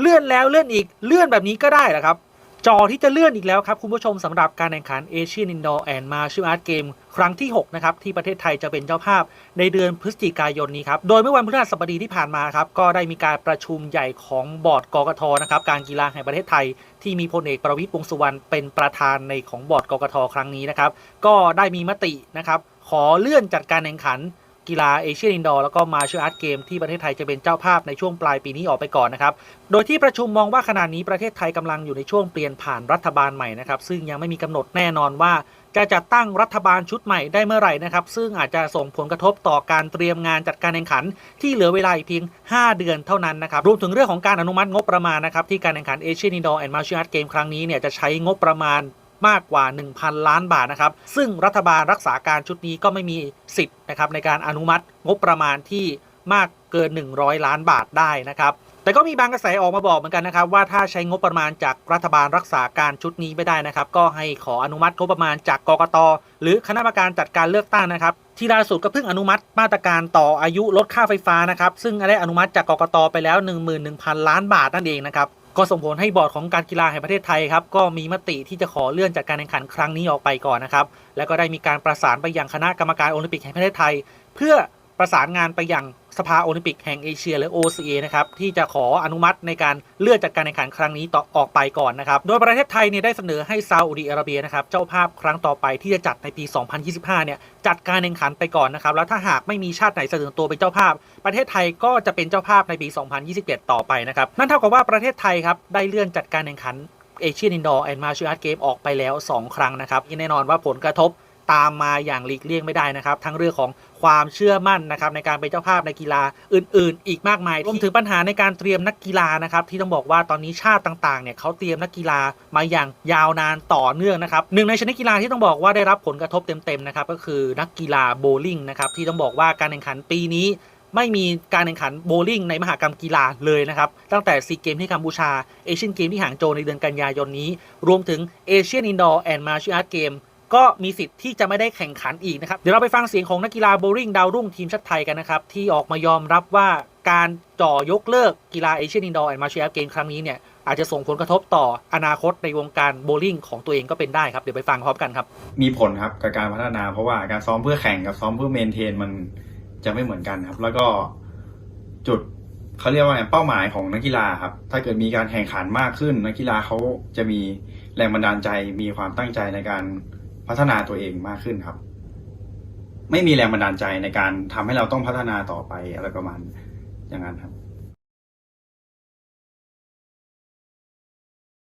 เลื่อนแล้วเลื่อนอีกเลื่อนแบบนี้ก็ได้เหรอครับ จอที่จะเลื่อนอีกแล้วครับ คุณผู้ชมสำหรับการแข่งขัน Asian Indoor and Martial Arts Game ครั้งที่ 6 นะครับ ที่ประเทศไทยจะเป็นเจ้าภาพในเดือนพฤศจิกายนนี้ครับ โดยเมื่อวันพฤหัสบดีที่ผ่านมาครับ ก็ได้มีการประชุมใหญ่ของบอร์ดกกทนะครับ การกีฬาแห่งประเทศไทย ที่มีพลเอกประวิตรวงษ์สุวรรณเป็นประธานในของบอร์ดกกทครั้งนี้นะครับ ก็ได้มีมตินะครับ ขอเลื่อนจัดการแข่งขัน กีฬาเอเชียนอินดอร์แล้วก็มาเช l อาร์ตเกมที่ประเทศไทยจะเป็นเจ้าภาพในช่วงปลายปีนี้ออกไปก่อนนะครับ โดยที่ประชุมมองว่าขณะนี้ประเทศไทยกำลังอยู่ในช่วงเปลี่ยนผ่านรัฐบาลใหม่นะครับ ซึ่งยังไม่มีกำหนดแน่นอนว่าจะจัดตั้งรัฐบาลชุดใหม่ได้เมื่อไหร่นะครับ ซึ่งอาจจะส่งผลกระทบต่อการเตรียมงานจัดการแข่งขัน ที่เหลือเวลาอีกเพียง 5 เดือนเท่านั้นนะครับรวมถึงเรื่องของการอนุมัติงบประมาณนะครับที่การแข่งขันเอเชียนอินดอร์แอนด์มาเช l อาร์ตเกมครั้งนี้เนี่ยจะใช้งบประมาณ มากกว่า 1,000 ล้านบาทนะครับซึ่งรัฐบาลรักษาการชุดนี้ก็ไม่มีสิทธิ์นะครับในการอนุมัติงบประมาณที่มากเกิน 100 ล้านบาทได้นะครับแต่ก็มีบางกระแสออกมาบอกเหมือนกันนะครับว่าถ้าใช้งบประมาณจากรัฐบาลรักษาการชุดนี้ไม่ได้นะครับ ก็ให้ขออนุมัติงบประมาณจากกกตหรือคณะกรรมการจัดการเลือกตั้งนะครับ ที่ล่าสุดก็เพิ่งอนุมัติมาตรการต่ออายุลดค่าไฟฟ้านะครับซึ่งได้อนุมัติจากกกตไปแล้ว 11,000 ล้านบาทนั่นเองนะครับ ก็ส่งผลให้บอร์ดของการกีฬาแห่งประเทศไทยครับก็มีมติที่จะขอเลื่อนจากการแข่งขันครั้งนี้ออกไปก่อนนะครับ แล้วก็ได้มีการประสานไปยังคณะกรรมการโอลิมปิกแห่งประเทศไทย เพื่อประสานงานไปยัง สภาโอลิมปิกแห่งเอเชียหรือ OCA นะครับที่จะขออนุมัติในการเลื่อนจัดการแข่งขันครั้งนี้ต่อออกไปก่อนนะครับโดยประเทศไทยเนี่ยได้เสนอให้ซาอุดิอาระเบียนะครับเจ้าภาพครั้งต่อไปที่จะจัดในปี 2025 เนี่ยจัดการแข่งขันไปก่อนนะครับแล้วถ้าหากไม่มีชาติไหนเสนอตัวเป็นเจ้าภาพ ประเทศไทยก็จะเป็นเจ้าภาพในปี 2027 ต่อไปนะครับนั่นเท่ากับว่าประเทศไทยครับได้เลื่อนจัดการแข่งขันเอเชียนอินดอร์แอนด์มาช l อาร์ตเกมออกไปแล้ว 2 ครั้งนะครับแน่นอนว่าผลกระทบ ตามมาอย่างหลีกเลี่ยงไม่ได้นะครับ ทั้งเรื่องของความเชื่อมั่นนะครับในการเป็นเจ้าภาพในกีฬาอื่น ๆ อีกมากมายรวมถึงปัญหาในการเตรียมนักกีฬานะครับ ที่ต้องบอกว่าตอนนี้ชาติต่างๆเนี่ยเขาเตรียมนักกีฬามาอย่างยาวนานต่อเนื่องนะครับหนึ่งในชนิดกีฬาที่ต้องบอกว่าได้รับผลกระทบเต็มๆนะครับก็คือนักกีฬาโบลิ่งนะครับที่ต้องบอกว่าการแข่งขันปีนี้ไม่มีการแข่งขันโบลิ่งในมหากรรมกีฬาเลยนะครับ ตั้งแต่ซีเกมที่กัมพูชาเอเชียนเกมที่หางโจวในเดือนกันยายนนี้ รวมถึงเอเชียนอินดอร์แอนด์มาร์ช l อาร์เกม ก็มีสิทธิ์ที่จะไม่ได้แข่งขันอีกนะครับ เดี๋ยวเราไปฟังเสียงของนักกีฬาโบว์ลิ่งดาวรุ่งทีมชาติไทยกันนะครับ ที่ออกมายอมรับว่าการจ่อยกเลิกกีฬาเอเชียนอินดอร์แอนด์มาร์ช l อาร์เกมครั้งนี้เนี่ยอาจจะส่งผลกระทบต่ออนาคตในวงการโบว์ลิ่งของตัวเองก็เป็นได้ครับ เดี๋ยวไปฟังพร้อมกันครับ มีผลครับกับการพัฒนาเพราะว่าการซ้อมเพื่อแข่งกับซ้อมเพื่อเมนเทนมันจะไม่เหมือนกันครับ แล้วก็จุดเขาเรียกว่าเป้าหมายของนักกีฬาครับ ถ้าเกิดมีการแข่งขันมากขึ้น นักกีฬาเขาจะมีแรงบันดาลใจมีความตั้งใจในการ พัฒนาตัวเองมากขึ้นครับ ไม่มีแรงบันดาลใจในการทำให้เราต้องพัฒนาต่อไปอะไรประมาณอย่างนั้นครับ